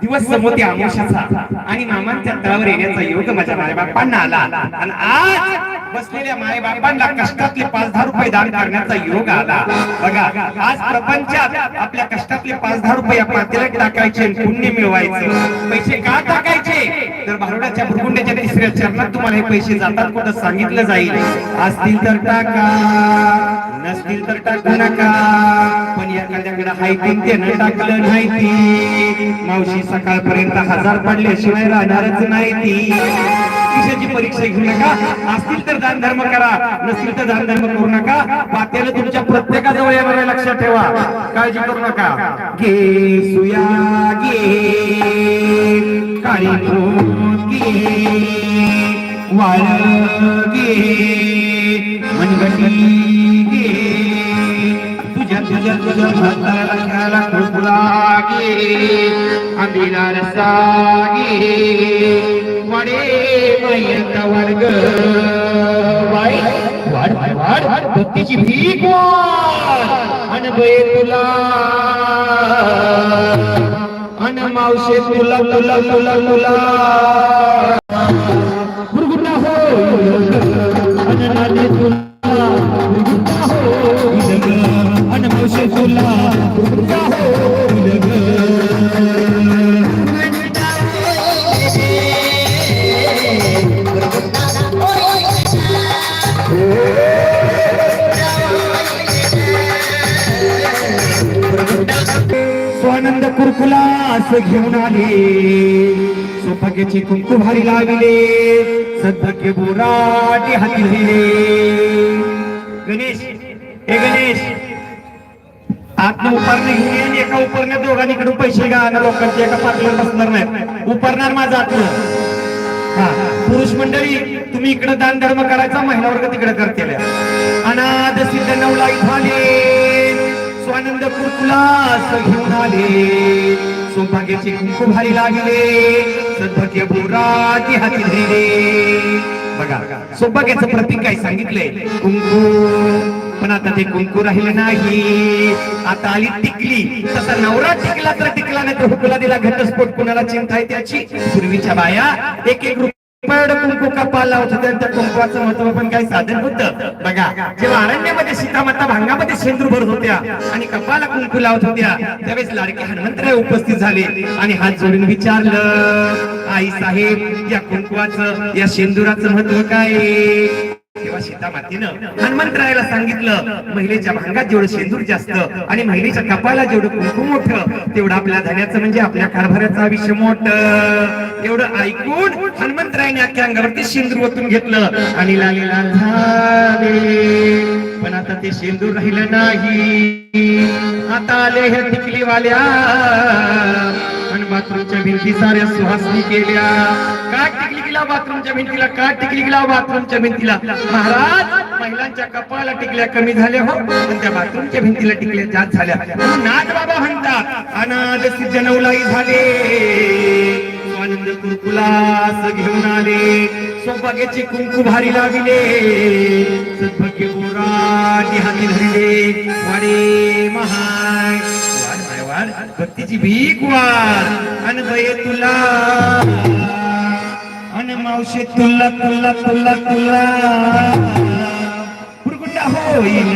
दिवस समोर आमुषाचा आणि मामांच्या तळावर येण्याचा योग माझ्या मायबापांना आला. आणि आज बसलेल्या मायबापांना कष्टातले पाच दहा रुपये दान करण्याचा योग आला. बघा आज प्रपंचात आपल्या कष्टातले पाच दहा रुपये आपण टाकायचे पुण्य मिळवायचे. पैसे का टाकायचे? तर भारुडाच्या भुरगुंड्याच्या तिसऱ्या चरणात तुम्हाला हे पैसे जातात कुठं सांगितलं जाईल. असतील तर टाका नसतील तर टाकू नका. पण एखाद्याकडे हायती ते न टाकलं नाही. ती मावशी सकाळपर्यंत हजार पडल्याशिवाय राहणारच नाही ती. विषयाची परीक्षा घेऊ नका. असतील तर दान धर्म करा नसतील तर दान धर्म करू नका. पात्याला तुमच्या प्रत्येकाजवळ येणार लक्षात ठेवा. काळजी करू नका. गे सुया गे काळी गे वाळ गे मनगटी रसा वर्ग वाढ वाढ वाढ भक्तीची भीक अन तुला अन मावशे तुला तुला तुला तुला हो अन तुला स्वानंद कुरकुला असं घेऊन आले. सोपक्याचे कुंकू भारी लाविले. सद्धके बोराटे हाती दिले गणेश हे गणेश. आत्म उपारणे घेऊन एका उपरण्यात दोघांनीकडून पैसे गाणं लोकांचे एका पातळीवर बसणार नाही उपरणार माझा आत्म हा पुरुष मंडळी तुम्ही इकडे दान धर्म करायचा महिला वर्ग तिकडे करते अनाथ सिद्ध नवलाई झाले स्वानंद कुरकुलास घेऊन आले. सौभाग्याचे कुंकू भारी लागले. सद्भाग्य बोराटी हाती धरले बघा सौभाग्याचं प्रतीक काय सांगितलंय? कुंकू. पण आता ते कुंकू राहिले नाही. आता आली टिकली. तसा नवरा टिकला तर टिकला नाही तर हुकला दिला घटस्फोट. कुणाला चिंता आहे त्याची? पूर्वीच्या बाया एक एक कुंकू कपाल लावत होत्या कुंकवाचं महत्त्व पण काही साधन होतं. बघा जेव्हा अरण्यामध्ये सीतामाता भांगामध्ये शेंदूर भरत होत्या आणि कपाला कुंकू लावत होत्या त्यावेळेस लाडके हनुमंतराय उपस्थित झाले आणि हात जोडून विचारलं आई साहेब या कुंकवाचं या शेंदुराचं महत्त्व काय तेव्हा सीता मातेनं हनुमंतरायाला सांगितलं महिलेच्या भांगात जेवढं शेंदूर जास्त आणि महिलेच्या कपाला जेवढं कुंकू मोठं तेवढं आपल्या धन्याचं म्हणजे आपल्या कारभाराचं आयुष्य मोठ. एवढं ऐकून हनुमंतरायाने अख्ख्या अंगावरती शेंदूर ओतून घेतलं आणि लालेला झाले. पण आता ते शेंदूर राहिलं नाही. आता आले हे टिकलीवाल्या. आणि बाथरूमच्या भिंती साऱ्या सुहासनी केल्या. का टिकली बाथरूमच्या भिंतीला का टिकली गेला बाथरूमच्या भिंतीला महाराज महिलांच्या कपाळाला टिकल्या कमी झाल्या हो पण त्या बाथरूमच्या भिंतीला टिकल्या जात झाल्या. नाथ बाबा म्हणतात अनाथ सिद्ध नवलाई झाले. आनंद कुरकुलास घेऊन आले. सौभाग्याचे कुंकू भारी लाविले. सद्भाग्य बोराटी हाती धरले. वाडे महाय भक्तीची भीक वाढ. अन तुला. आणि मावशी तुला तुला तुला तुला. कुरकुंडा होईल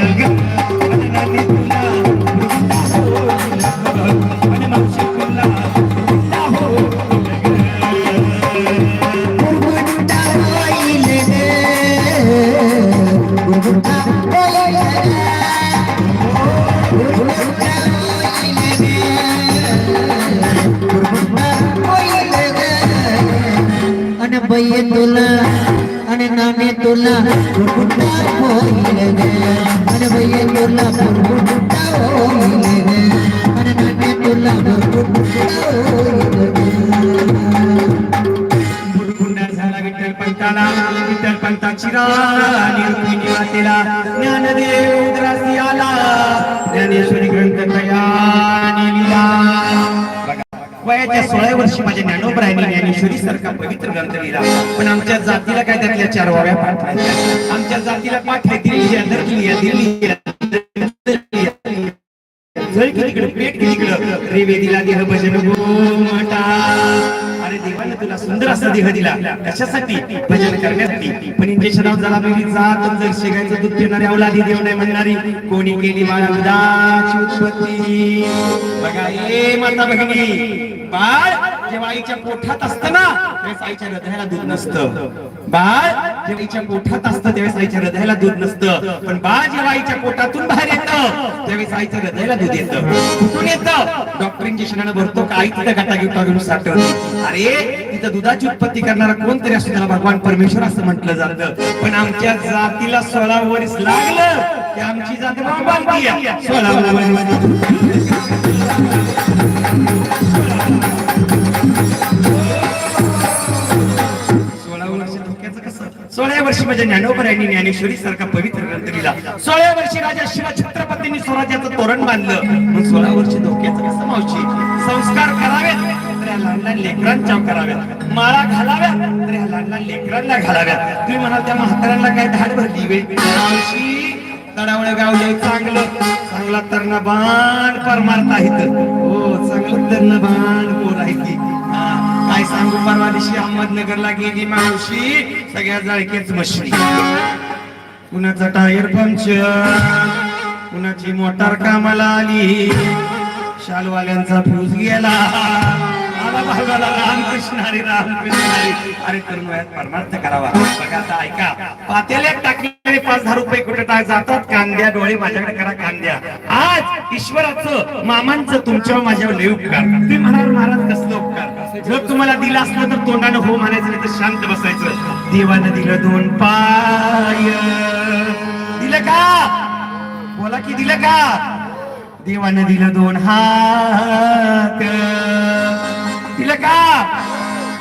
ज्ञानदेव आला ज्ञानेश्वरी ग्रंथ तयाने लिहिला वयाच्या सोळा वर्षी माझ्या ज्ञानोबरायांनी ज्ञानेश्वरी सारखा पवित्र ग्रंथ लिहिला. पण आमच्या जातीला काय त्यातल्या चार वाव्या पाठ आहेत. आमच्या जातीला पाठ आहे दिल्ली आहे, दिल्ली आहे, दिल्ली आहे, कितीकडे पेट कितीकडं रे देह भजन गोमटा देवाने तुला सुंदर असा देह दिला. कशासाठी? भजन करण्यासाठी. पण इंजेक्शन झाला पहिली जात जर शेगायचं दूध पिणारी अवलादी देव नाही म्हणणारी कोणी केली बाळा दुधाची उत्पत्ती? बघा ए माता बहिणी बाळ जेव्हा आईच्या पोठात असतं ना त्यावेळेस आईच्या हृदयाला दूध नसतं. बाळ जेव्हा आईच्या पोठात असतं त्यावेळेस आईच्या हृदयाला दूध नसतं. पण बाळ जेव्हा आईच्या पोटातून बाहेर येतं त्यावेळेस आईच्या हृदयाला दूध येतं. कुठून येतं? डॉक्टर इंजेक्शनानं भरतो का आई तिथं गाठा घेऊन टाकून साठवत. अरे तिथं दुधाची उत्पत्ती करणारा कोणतरी असतो त्याला भगवान परमेश्वर असं म्हटलं जातं. पण आमच्या जातीला सोळा वर्ष लागलं की आमची जात सोळा वर्ष. वर्षी माझ्या ज्ञानोबरायांनी ज्ञानेश्वरी सारखा पवित्र ग्रंथ लिहिला. सोळाव्या वर्षी राजा शिवा छत्रपतींनी स्वराज्याचं तोरण बांधलं. मग सोळा वर्षी धोक्याचं कसं मावशी? संस्कार करावेत लहान लहान लेकरांच्या कराव्यात माळा घालाव्या तर ह्या लहान लहान लेकरांना घालाव्यात. तुम्ही म्हणाल त्या म्हाताऱ्यांना काय धाड भरली वेळ तडावळ गाव चांगलं. चांगला तरण बाण पर मारता इथं हो चांगलं तरण बाण पोर आहे काय सांगू परवा दिवशी अहमदनगरला गेली मावशी. सगळ्या जळकेच मशरी कुणाचा टायर पंक्चर? कुणाची मोटार कामाला आली? शालवाल्यांचा फ्यूज गेला. रामकृष्ण हरी रामकृष्ण हरी. अरे तरुण परमार्थ करावा. बघा ऐका. पातेल्यात टाकली पाच दहा रुपये कुठे टाक जातात? कांद्या डोळे माझ्याकडे करा कांद्या. आज ईश्वराचं मामांचं तुमच्यावर माझ्यावर लय उपकार. तुम्ही म्हणाल महाराज कसलं उपकार? जर तुम्हाला दिलं असलं तर तोंडानं हो म्हणायचं नाही तर शांत बसायचं. देवानं दिलं दोन पाय. दिलं का? बोला की दिलं का? देवानं दिलं दोन हात. दिलं का?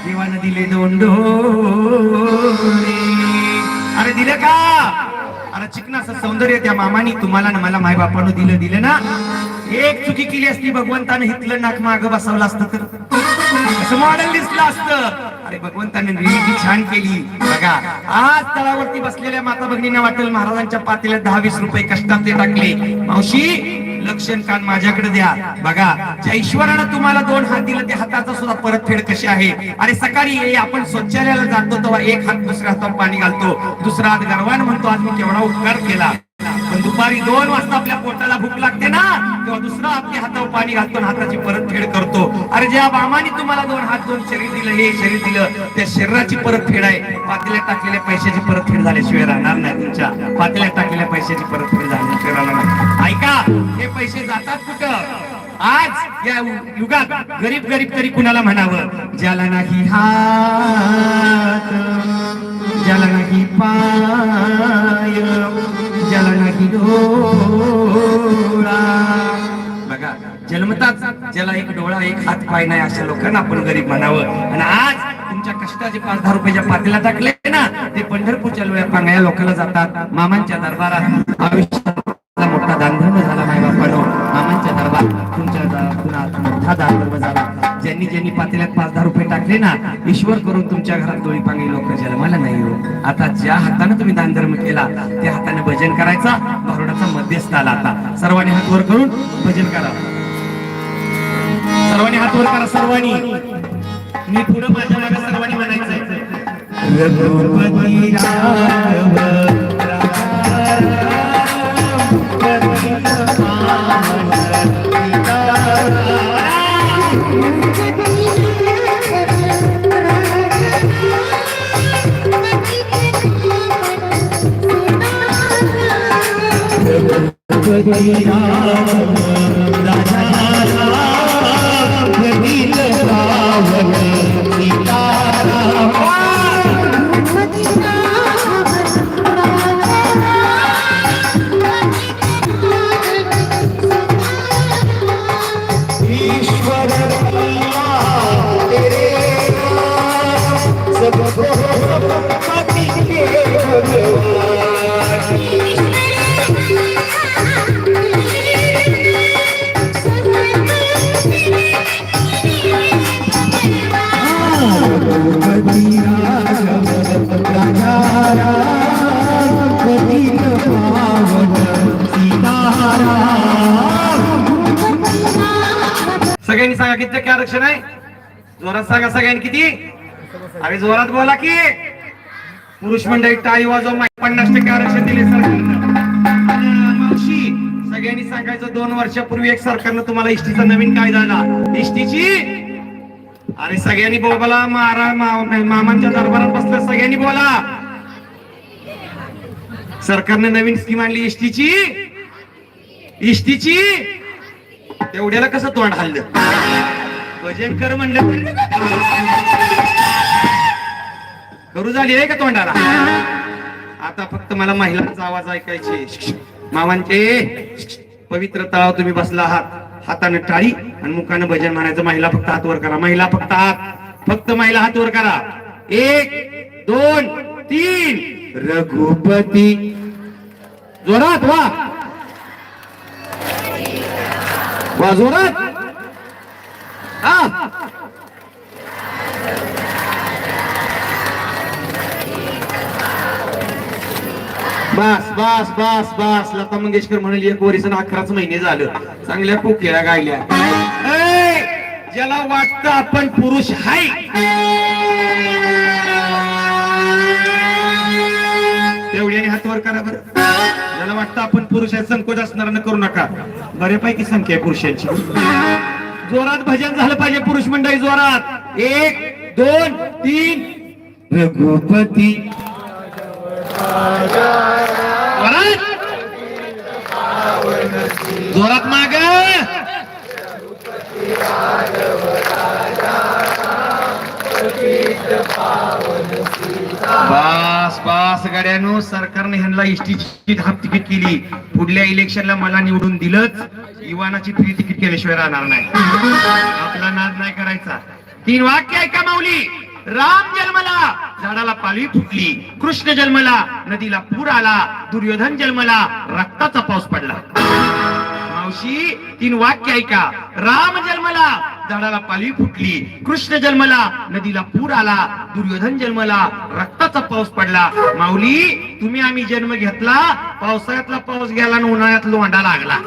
देवानं दिले दोन डोळे. अरे दिलं का? अरे चिकनाचं सौंदर्य त्या मामानी तुम्हाला ना मला माय बापानं दिलं दिलं ना? एक चुकी केली असती भगवंतानं हितलं नाक माग बसवलं असतं तर. मॉडेल दिसलं असतं. अरे भगवंताने निर्मिती छान केली. बघा आज तळावरती बसलेल्या माता भगिनींना वाटेल महाराजांच्या पातेल्यात दहा वीस रुपये कष्टात ते टाकले. मावशी दर्शन कान माझ्याकडे द्या. बघा ज्या ईश्वरानं तुम्हाला दोन हात दिलं त्या हाताचा सुद्धा परतफेड कशी आहे? अरे सकाळी आपण स्वच्छालयाला जातो तेव्हा एक हात दुसऱ्या हातावर पाणी घालतो. दुसरा हात गर्वान म्हणतो आज मी केवढा उपकार केला. पण दुपारी दोन वाजता आपल्या पोटाला भूक लागते ना तेव्हा दुसरा आपल्या हातावर पाणी घालतो हाताची परतफेड करतो. अरे ज्या बामाने तुम्हाला दोन हात दोन शरीर दिलं हे शरीर दिलं त्या शरीराची परतफेड आहे. पातळ्या टाकलेल्या पैशाची परतफेड झाल्याशिवाय राहणार नाही तुमच्या. पातळ्या टाकलेल्या पैशाची परतफेड झाल्याशिवाय राहणार नाही. ऐका हे पैसे जातात कुठं? आज या युगात गरीब गरीब तरी कुणाला म्हणावं? ज्याला नाही हात ज्याला नाही पाय ज्याला नाही डोळा. बघा जन्मताच ज्याला एक डोळा एक हात पाय नाही अशा लोकांना आपण गरीब म्हणावं. आणि आज तुमच्या कष्टाचे पाच दहा रुपयाच्या पातेला टाकले ना ते पंढरपूरच्या लोया पांगळ्या लोकांना जातात मामांच्या दरबारात. आयुष्य तुमच्या दा- पुन्हा दानधर्म झाला. ज्यांनी ज्यांनी पातेल्यात पाच दहा रुपये टाकले ना ईश्वर करून तुमच्या घरात डोळी पांगली लोक जन्माला नाही हो. आता ज्या हाताने तुम्ही दानधर्म केला त्या हाताने भजन करायचा भारुडाचा मध्यस्थ आला आता. सर्वांनी हात वर करून भजन करा. सर्वांनी हात वर करा सर्वांनी. मी पुढे माझ्या सर्वांनी म्हणायचंय. रघुपती किती आहे जोरात सांगा सगळ्यांनी किती? अरे जोरात बोला की. पुरुष मंडळी टाळी वाजव पन्नास टक्के आरक्षण दिले सरकारनं. सगळ्यांनी सांगायचं दोन वर्षापूर्वी एक सरकारनं तुम्हाला इष्टीचा नवीन कायदा आला. इष्टीची अरे सगळ्यांनी बोला मारा मामांच्या दरबारात बसल्या सगळ्यांनी बोला. सरकारने नवीन स्कीम आणली इष्टीची इष्टीची तेवढ्याला कसं तोंड हल्लं? भजन कर म्हणलं करू झाली आहे का तोंडाला? आता फक्त मला महिलांचा आवाज ऐकायचे मामांचे पवित्र तळाव तुम्ही बसला आहात. हाताने टाळी आणि मुखानं भजन म्हणायचं महिला फक्त हात वर करा. महिला फक्त हात. फक्त महिला हात वर करा. एक दोन तीन. रघुपती. जोरात वा. वा जोरात. बस बस बस बस. लता मंगेशकर म्हणाली एक वरीस अकराच महिने झालं. चांगल्या कोकिळा गायल्या. ज्याला वाटतं आपण पुरुष हाय. तेवढ्याने हातवर करा बरं. ज्याला वाटतं आपण पुरुष आहे संकोच असणार करू नका. बऱ्यापैकी संख्या आहे पुरुषांची. जोरात भजन झालं पाहिजे पुरुष मंडळी जोरात. एक दोन तीन. रघुपती. जोरात माग. बास बास गाड्यानो सरकारने ह्यांना इष्टीची हाफ तिकीट केली. पुढल्या इलेक्शनला मला निवडून दिलंच. इवानाची फ्री तिकीट केल्याशिवाय राहणार नाही. आपला नाद नाही करायचा. तीन वाक्य ऐका माऊली? राम जन्मला झाडाला पालवी फुटली. कृष्ण जन्मला नदीला पूर आला. दुर्योधन जन्मला रक्ताचा पाऊस पडला. मावशी तीन वाक्य ऐका. राम जन्मला झाडाला पाली फुटली. कृष्ण जन्मला नदीला पूर आला. दुर्योधन जन्मला रक्ताचा पाऊस पडला. माऊली तुम्ही आम्ही जन्म घेतला पावसाळ्यातला पाऊस गेला आणि उन्हाळ्यात लोंडा लागला.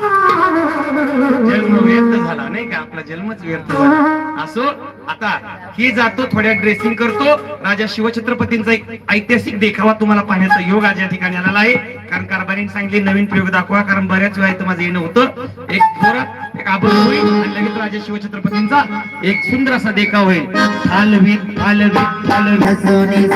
जन्म व्यर्थ झाला नाही का? आपला जन्मच व्यर्थ झाला. असो आता हे जातो थोड्या ड्रेसिंग करतो. राजा शिवछत्रपतींचा एक ऐतिहासिक देखावा तुम्हाला पाहण्याचा योग आज या ठिकाणी आलेला आहे. कारण कारभारी सांगितले नवीन प्रयोग दाखवा कारण बऱ्याच वेळा इथं माझं येणं होतं. एक जोरात एक आबूल होईल आणि लगेच राजा शिवछत्रपतींचा एक सुंदर असा देखाव होईल. थालवी थालवी थालवी सोनी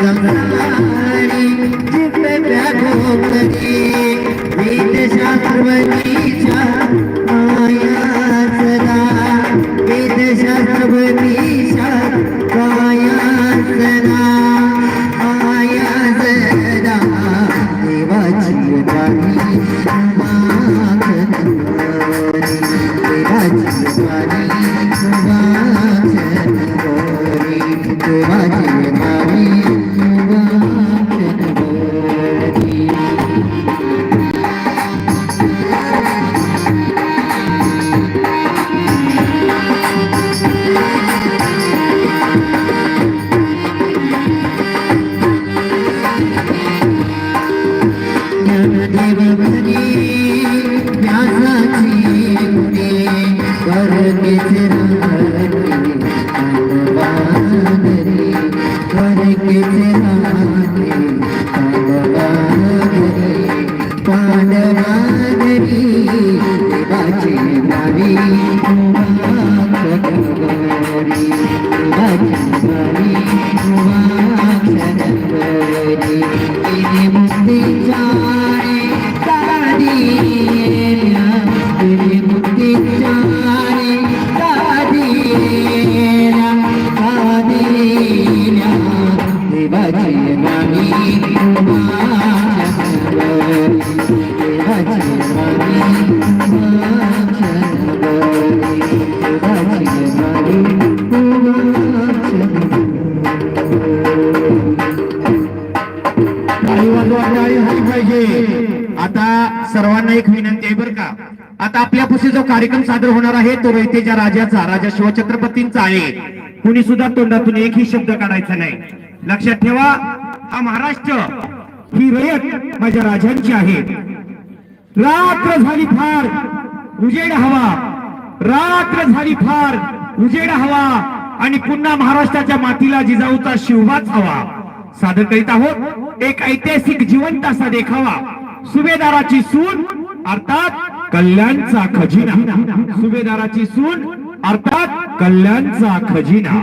कार्यक्रम सादर होणार आहे. तो रयतेच्या राजाचा राजा शिवछत्रपतींचा आहे. कुणी सुद्धा तोंडातून एकही शब्द काढायचा नाही. लक्षात ठेवा हा महाराष्ट्र ही रयत माझ्या राजांची आहे. रात्र झाली फार उजेड हवा. रात्र झाली फार उजेड हवा. आणि पुन्हा महाराष्ट्राच्या मातीला जिजाऊचा शिवबाच हवा. सादर करीत आहोत. एक ऐतिहासिक जिवंत असा देखावा. सुभेदाराची सून अर्थात कल्याणचा खजिना सुभेदाराची सून अर्थात कल्याणचा खजिना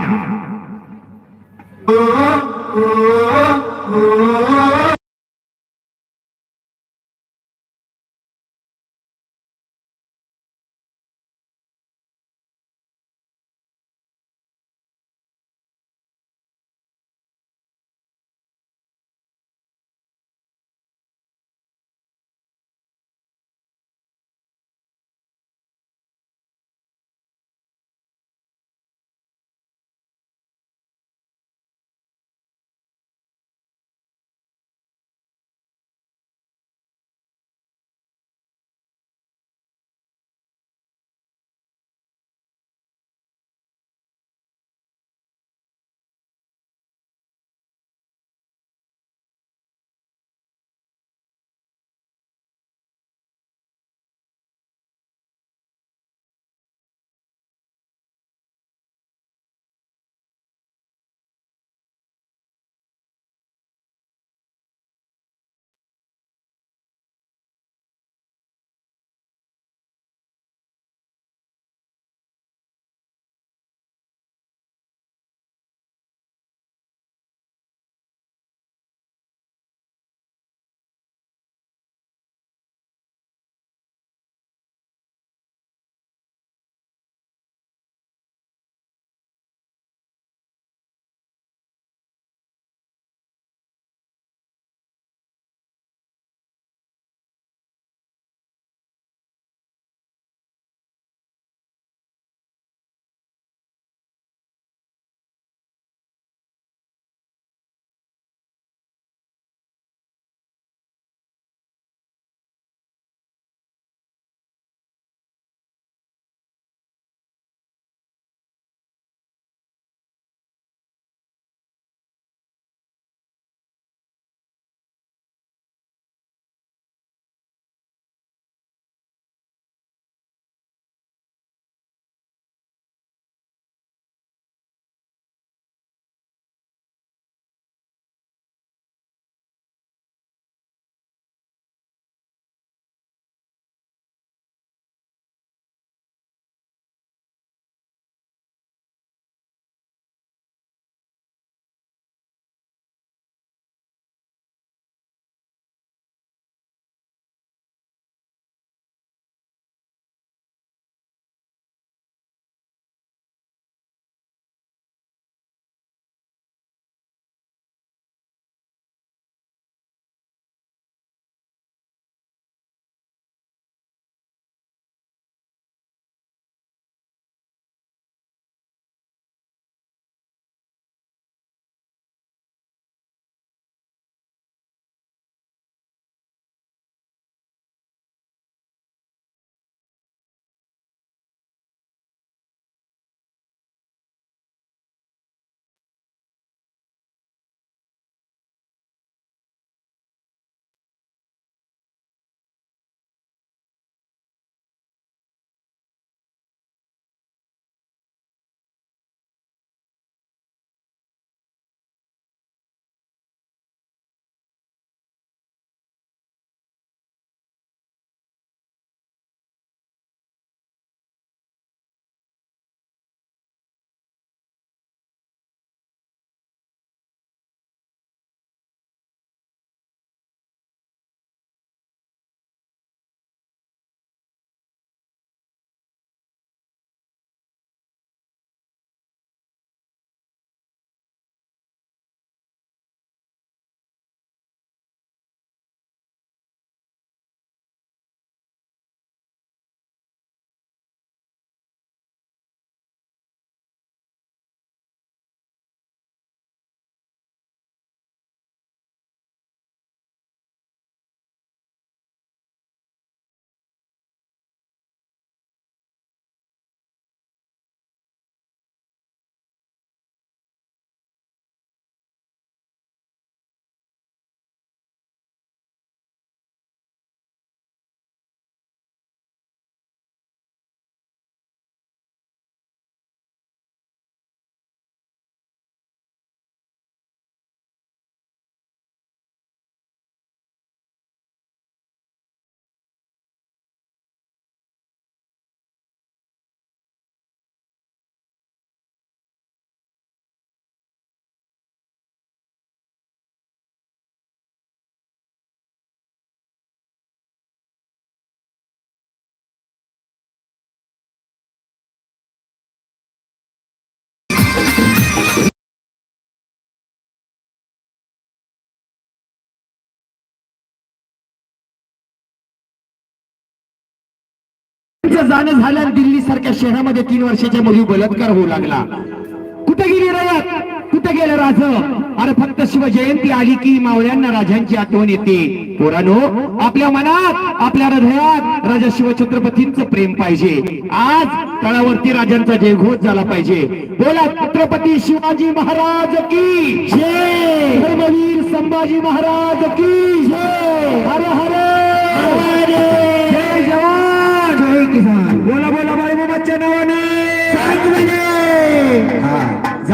जाणं झालं दिल्ली सारख्या शहरामध्ये तीन वर्षाच्या मुली बलात्कार होऊ लागला. कुठे गेली रयात? कुठे गेलं राज? अरे फक्त शिवजयंती आली की मावळ्यांना राजांची आठवण येते. पोरानो आपल्या मनात आपल्या हृदयात राजा शिवछत्रपतींचं प्रेम पाहिजे. आज तळावरती राजांचा जयघोष झाला पाहिजे. बोला छत्रपती शिवाजी महाराज की जय? धर्मवीर संभाजी महाराज की जय? हर हर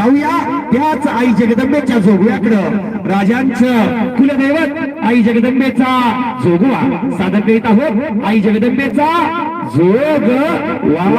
जाऊया. त्याच आई जगदंबेच्या जोगव्याकडं. राजांचं कुलदैवत आई जगदंबेचा जोगवा. सादर करीत आहोत. आई जगदंबेचा जोग वा